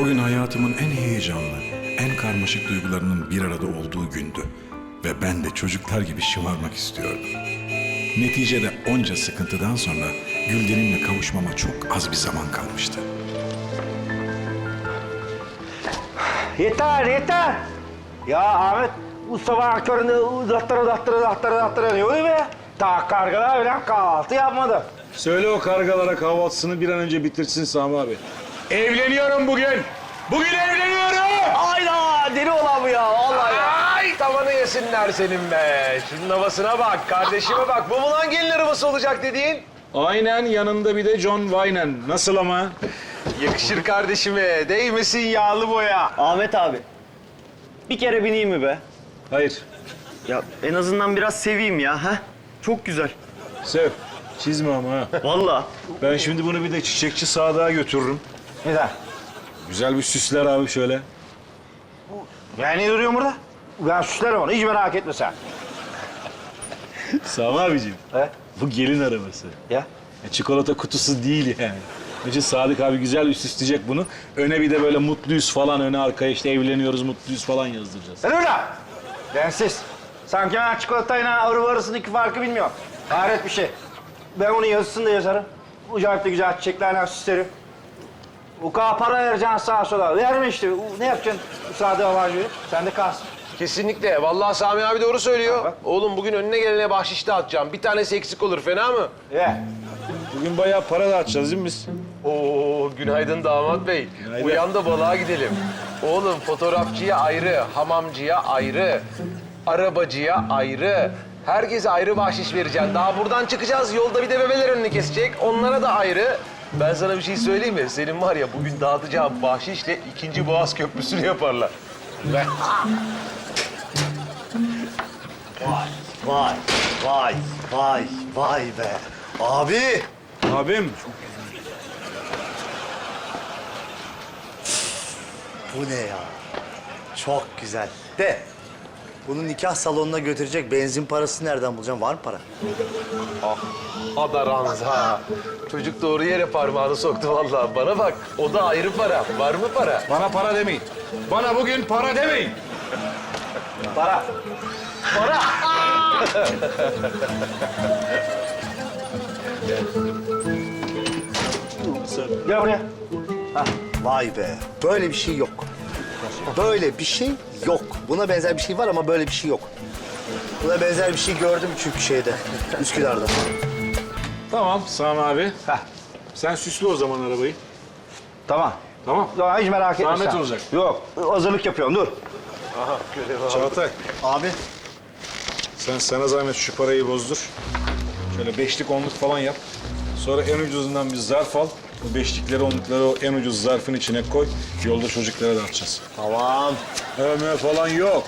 O gün hayatımın en heyecanlı, en karmaşık duygularının bir arada olduğu gündü. Ve ben de çocuklar gibi şımarmak istiyordum. Neticede onca sıkıntıdan sonra Gülden'imle kavuşmama çok az bir zaman kalmıştı. Yeter yeter. Ya Ahmet bu sabah köründe uzattıra uzattıra uzattıra uzattıra ne oluyor be? Ta kargalar bile kahvaltı yapmadı. Söyle o kargalara kahvaltısını bir an önce bitirsin Sami abi. Evleniyorum bugün. Bugün evleniyorum. Ayda deli olan bu ya vallahi ya. Ay tavanı yesinler senin be. Şunun havasına bak, kardeşime bak. Bu mu lan gelin arabası olacak dediğin? Aynen yanında bir de John Wayne. Nasıl ama? Yakışır kardeşime. Değmesin yağlı boya. Ahmet abi. Bir kere bineyim mi be? Hayır. Ya en azından biraz seveyim ya ha? Çok güzel. Sev. Çizme ama ha. Vallahi. Ben şimdi bunu bir de çiçekçi Sadık'a götürürüm. Neden? Güzel bir süsler abi şöyle. Ben ne duruyorum burada? Ben süslerim onu hiç merak etme sen. Sami abicim. He? Bu gelin arabası. Ya. Ya Çikolata kutusu değil yani. Önce Sadık abi güzel bir süsleyecek bunu. Öne bir de böyle mutluyuz falan öne arkaya işte evleniyoruz mutluyuz falan yazdıracağız. Sen öyle. Densiz. Sanki ben çikolatayla araba arasındaki farkı bilmiyorum. Hayret bir şey. Ben onun yazısını da yazarım. Ucayıp güzel çiçeklerle süslerim. Bu kadar para vereceksin sağa sola. Verme işte. Ne yapacaksın? Sade havacı. Sen de kalsın. Kesinlikle. Vallahi Sami abi doğru söylüyor. Oğlum bugün önüne gelene bahşiş dağıtacağım. Bir tanesi eksik olur. Fena mı? Ye. Bugün bayağı para dağıtacağız değil mi biz? Oo, günaydın damat bey. Günaydın. Uyan da balığa gidelim. Oğlum fotoğrafçıya ayrı, hamamcıya ayrı, arabacıya ayrı. Herkese ayrı bahşiş vereceğim. Daha buradan çıkacağız. Yolda bir de bebeler önünü kesecek. Onlara da ayrı. Ben sana bir şey söyleyeyim mi? Senin var ya bugün dağıtacağım bahşişle ikinci Boğaz Köprüsü'nü yaparlar. Vay, vay, vay, vay be. Abi. Abim. Bu ne ya? Çok güzel. De bunu nikah salonuna götürecek benzin parası nereden bulacağım? Var mı para? Adarans ha. Çocuk doğru yere parmağını soktu vallahi. Bana bak, o da ayrı para. Var mı para? Bana para demeyin. Bana bugün para demeyin. Para. Para! Gel buraya. Vay be. Böyle bir şey yok. Böyle bir şey yok. Buna benzer bir şey var ama böyle bir şey yok. Buna benzer bir şey gördüm çünkü şeyde, Üsküdar'da. Tamam Sami abi. Sen süslü o zaman arabayı. Tamam. Tamam. Daha hiç merak etme Zahmet sen. olacak. Yok. Hazırlık yapıyorum. Dur. Çağatay Abi sen sana zahmet şu parayı bozdur. Şöyle beşlik onluk falan yap. Sonra en ucuzundan bir zarf al. Bu beşlikleri onlukları o en ucuz zarfın içine koy. Yolda çocuklara dağıtacağız. tamam. Övme falan yok.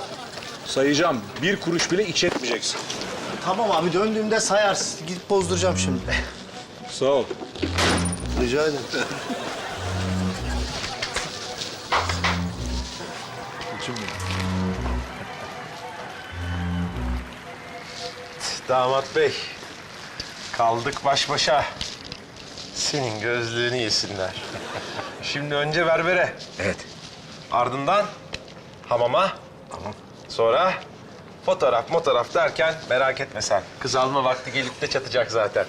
Sayacağım. Bir kuruş bile iç etmeyeceksin. Tamam abi döndüğümde sayarsın. Gidip bozduracağım şimdi. Sağ ol. Rica ederim. Damat bey, kaldık baş başa. Senin gözlüğünü yesinler. Şimdi önce berbere. Evet. Ardından hamama. Tamam. Sonra fotoğraf fotoğraf derken merak etme sen. Kız alma vakti gelip de çatacak zaten.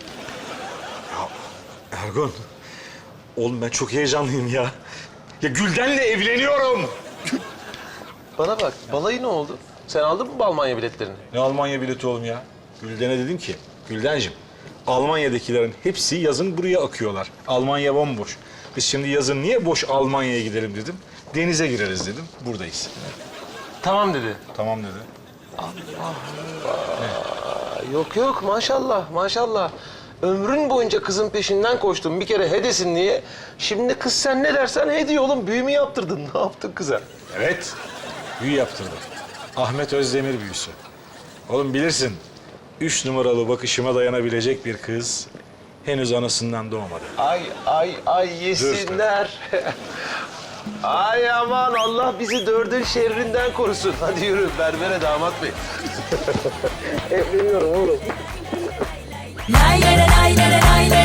Ergun. Oğlum ben çok heyecanlıyım ya. Ya Gülden'le evleniyorum. Bana bak, balayı ne oldu? Sen aldın mı bu Almanya biletlerini? Ne Almanya bileti oğlum ya? Gülden'e dedim ki, Gülden'cim Almanya'dakilerin hepsi yazın buraya akıyorlar. Almanya bomboş. Biz şimdi yazın niye boş Almanya'ya gidelim dedim. Denize gireriz dedim. Buradayız. Tamam dedi. Tamam dedi. Yok yok maşallah maşallah. Ömrün boyunca kızın peşinden koştun bir kere hedesin diye. Şimdi kız sen ne dersen he diyor oğlum. Büyü mü yaptırdın? Ne yaptın kıza? Evet. Büyü yaptırdım. Ahmet Özdemir büyüsü. Oğlum bilirsin. Üç numaralı bakışıma dayanabilecek bir kız henüz anasından doğmadı. Ay ay ay yesinler. ay aman Allah bizi dördün şerrinden korusun. Hadi yürü berbere damat bey. Lay lay lay lay lay lay lay